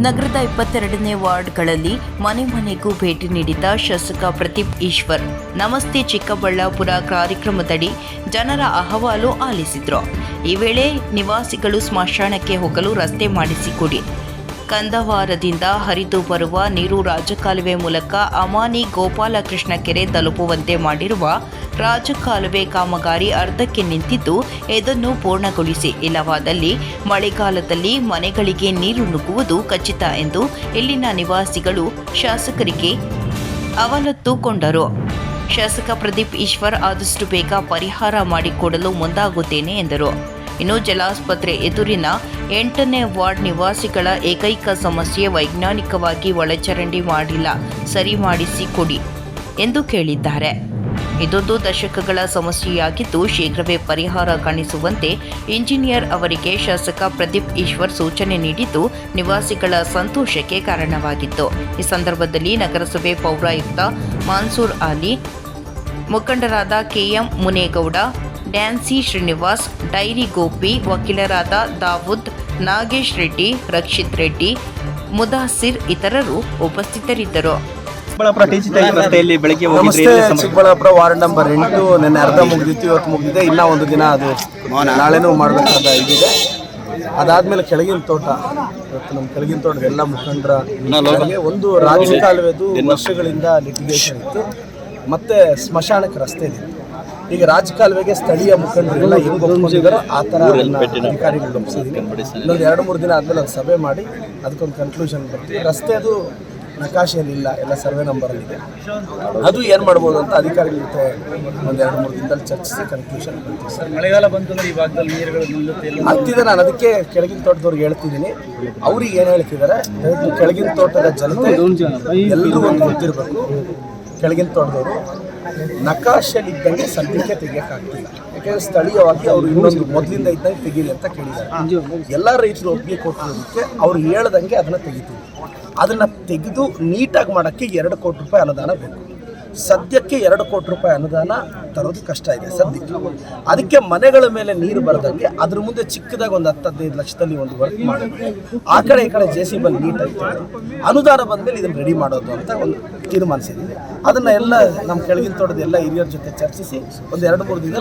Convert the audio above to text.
ನಗರದ ಇಪ್ಪತ್ತೆರಡನೇ ವಾರ್ಡ್ಗಳಲ್ಲಿ ಮನೆ ಮನೆಗೂ ಭೇಟಿ ನೀಡಿದ ಶಾಸಕ ಪ್ರದೀಪ್ ಈಶ್ವರ್. ನಮಸ್ತೆ ಚಿಕ್ಕಬಳ್ಳಾಪುರ ಕಾರ್ಯಕ್ರಮದಡಿ ಜನರ ಅಹವಾಲು ಆಲಿಸಿದ್ರು. ಈ ವೇಳೆ ನಿವಾಸಿಗಳು ಸ್ಮಶಾನಕ್ಕೆ ಹೋಗಲು ರಸ್ತೆ ಮಾಡಿಸಿಕೊಡಿ. ಕಂದವಾರದಿಂದ ಹರಿದು ಬರುವ ನೀರು ರಾಜಕಾಲುವೆ ಮೂಲಕ ಅಮಾನಿ ಗೋಪಾಲಕೃಷ್ಣ ಕೆರೆ ತಲುಪುವಂತೆ ಮಾಡಿರುವ ರಾಜಕಾಲುವೆ ಕಾಮಗಾರಿ ಅರ್ಧಕ್ಕೆ ನಿಂತಿದ್ದು ಇದನ್ನು ಪೂರ್ಣಗೊಳಿಸಿ. ಇಲ್ಲವಾದಲ್ಲಿ ಮಳೆಗಾಲದಲ್ಲಿ ಮನೆಗಳಿಗೆ ನೀರು ನುಗ್ಗುವುದು ಖಚಿತ ಎಂದು ಇಲ್ಲಿನ ನಿವಾಸಿಗಳು ಶಾಸಕರಿಗೆ ಅವಲತ್ತುಕೊಂಡರು. ಶಾಸಕ ಪ್ರದೀಪ್ ಈಶ್ವರ್ ಆದಷ್ಟು ಬೇಗ ಪರಿಹಾರ ಮಾಡಿಕೊಡಲು ಮುಂದಾಗುತ್ತೇನೆ ಎಂದರು. ಇನ್ನು ಜಲಾಸ್ಪತ್ರೆ ಎದುರಿನ ಎಂಟನೇ ವಾರ್ಡ್ ನಿವಾಸಿಗಳ ಏಕೈಕ ಸಮಸ್ಯೆ ವೈಜ್ಞಾನಿಕವಾಗಿ ಒಳಚರಂಡಿ ಮಾಡಿಲ್ಲ. ಸರಿ ಮಾಡಿಸಿಕೊಡಿ ಎಂದು ಕೇಳಿದ್ದಾರೆ. ಇದೊಂದು ದಶಕಗಳ ಸಮಸ್ಯೆಯಾಗಿದ್ದು, ಶೀಘ್ರವೇ ಪರಿಹಾರ ಕಾಣಿಸುವಂತೆ ಇಂಜಿನಿಯರ್ ಅವರಿಗೆ ಶಾಸಕ ಪ್ರದೀಪ್ ಈಶ್ವರ್ ಸೂಚನೆ ನೀಡಿದ್ದು, ನಿವಾಸಿಗಳ ಸಂತೋಷಕ್ಕೆ ಕಾರಣವಾಗಿತ್ತು. ಈ ಸಂದರ್ಭದಲ್ಲಿ ನಗರಸಭೆ ಪೌರಾಯುಕ್ತ ಮಾನ್ಸೂರ್ ಆಲಿ ಮುಖಂಡರಾದ ಕೆಎಂ ಮುನೇಗೌಡ, ಡ್ಯಾನ್ಸಿ ಶ್ರೀನಿವಾಸ್, ಡೈರಿ ಗೋಪಿ, ವಕೀಲರಾದ ದಾವೂದ್, ನಾಗೇಶ್ ರೆಡ್ಡಿ, ರಕ್ಷಿತ್ ರೆಡ್ಡಿ, ಮುದಾಸಿರ್ ಇತರರು ಉಪಸ್ಥಿತರಿದ್ದರು. ಚಿಕ್ಕಬಳ್ಳಾಪುರ ರಸ್ತೆಯಲ್ಲಿ ಬೆಳಗ್ಗೆ ನಮಸ್ತೆ? ಚಿಕ್ಕಬಳ್ಳಾಪುರ ವಾರ್ಡ್ ನಂಬರ್ ಎಂಟು. ನಿನ್ನೆ ಅರ್ಧ ಮುಗಿದಿತ್ತು ಇವತ್ತು ಮುಗಿದಿದೆ. ಇನ್ನ ಒಂದು ದಿನ ಅದು ನಾಳೆನೂ ಮಾಡಬೇಕಂತ ಇದಿದೆ. ಅದಾದ್ಮೇಲೆ ಕೆಳಗಿನ ತೋಟ ಇವತ್ತು ನಮ್ಮ ಕೆಳಗಿನ ತೋಟದ ಎಲ್ಲ ಮುಖಂಡರ ಕೆಳಗೆ ಒಂದು ರಾಜ್ಯ ಕಾಲುವೆದು ವರ್ಷಗಳಿಂದ ಲಿಟಿಗೇಷನ್ ಇತ್ತು. ಮತ್ತೆ ಸ್ಮಶಾನಕ್ಕೆ ರಸ್ತೆ ಇದೆ. ಈಗ ರಾಜಕಾಲುವೆಗೆ ಸ್ಥಳೀಯ ಮುಖಂಡರೆಲ್ಲ ಹೆಂಗ್ ಒಪ್ಕೊಂಡಿದ್ದಾರೋ ಆ ಥರ ಅಧಿಕಾರಿಗಳು ಒಪ್ಪಿಸಿದ್ದೀನಿ ಇನ್ನೊಂದು ಎರಡು ಮೂರು ದಿನ ಆದ್ಮೇಲೆ ಒಂದು ಸಭೆ ಮಾಡಿ ಅದಕ್ಕೊಂದು ಕನ್ಕ್ಲೂಷನ್ ಬರ್ತೀವಿ. ರಸ್ತೆ ಅದು ನಕಾಶೆಯಲ್ಲಿ ಇಲ್ಲ ಎಲ್ಲ ಸರ್ವೆ ನಂಬರಲ್ಲಿದೆ ಅದು ಏನು ಮಾಡ್ಬೋದು ಅಂತ ಅಧಿಕಾರಿಗಳ ಜೊತೆ ಒಂದು ಎರಡು ಮೂರು ದಿನದಲ್ಲಿ ಚರ್ಚಿಸಿ ಕನ್ಕ್ಲೂಷನ್ ಸರ್. ಮಳೆಗಾಲ ಬಂತಂದ್ರೆ ಈ ಭಾಗದಲ್ಲಿ ನೀರುಗಳು ಹತ್ತಿದೆ ನಾನು ಅದಕ್ಕೆ ಕೆಳಗಿನ ತೋಟದವ್ರಿಗೆ ಹೇಳ್ತಿದ್ದೀನಿ. ಅವ್ರಿಗೆ ಏನು ಹೇಳ್ತಿದ್ದಾರೆ ಕೆಳಗಿನ ತೋಟದ ಜನತೆ ಎಲ್ಲರೂ ಒಂದು ಗೊತ್ತಿರಬೇಕು. ಕೆಳಗಿನ ತೋಟದವರು ನಕಾಶೆಯಲ್ಲಿದ್ದಂಗೆ ಸದ್ಯಕ್ಕೆ ತೆಗಿಯೋಕ್ಕಾಗ್ತಿಲ್ಲ. ಯಾಕೆಂದ್ರೆ ಸ್ಥಳೀಯವಾಗಿ ಅವರು ಇನ್ನೊಂದು ಮೊದಲಿಂದ ಇದ್ದಂಗೆ ತೆಗೀಲಿ ಅಂತ ಕೇಳಿದ್ದಾರೆ. ಎಲ್ಲ ರೈತರು ಒಪ್ಪಿಗೆ ಕೊಟ್ಟಿರೋದಕ್ಕೆ ಅವ್ರು ಹೇಳ್ದಂಗೆ ಅದನ್ನು ತೆಗಿತೀವಿ. ಅದನ್ನು ತೆಗೆದು ನೀಟಾಗಿ ಮಾಡೋಕ್ಕೆ ಎರಡು ಕೋಟಿ ರೂಪಾಯಿ ಅನುದಾನ ಬೇಕು. ಸದ್ಯಕ್ಕೆ ಎರಡು ಕೋಟಿ ರೂಪಾಯಿ ಅನುದಾನ ತರೋದು ಕಷ್ಟ ಇದೆ ಸದ್ಯಕ್ಕೆ. ಅದಕ್ಕೆ ಮನೆಗಳ ಮೇಲೆ ನೀರು ಬರದಂಗೆ ಅದ್ರ ಮುಂದೆ ಚಿಕ್ಕದಾಗಿ ಒಂದು ಹತ್ತು ಹದಿನೈದು ಲಕ್ಷದಲ್ಲಿ ಒಂದು ವರ್ಕ್ ಮಾಡಿ. ಆ ಕಡೆ ಈ ಕಡೆ ಜೆ ಸಿ ಬಲ್ಲಿ ನೀಟ್ ಆಗ್ತದೆ ಅನುದಾನ ಬಂದಮೇಲೆ ಇದನ್ನು ರೆಡಿ ಮಾಡೋದು ಅಂತ ಒಂದು ತೀರ್ಮಾನಿಸಿದ್ದೀವಿ ಅದನ್ನ ಎಲ್ಲ ನಮ್ಮ ಕೆಳಗಿನ ತೋಟದ ಎಲ್ಲ ಹಿರಿಯರ ಜೊತೆ ಚರ್ಚಿಸಿ ಒಂದು ಎರಡು ಮೂರು ದಿನ.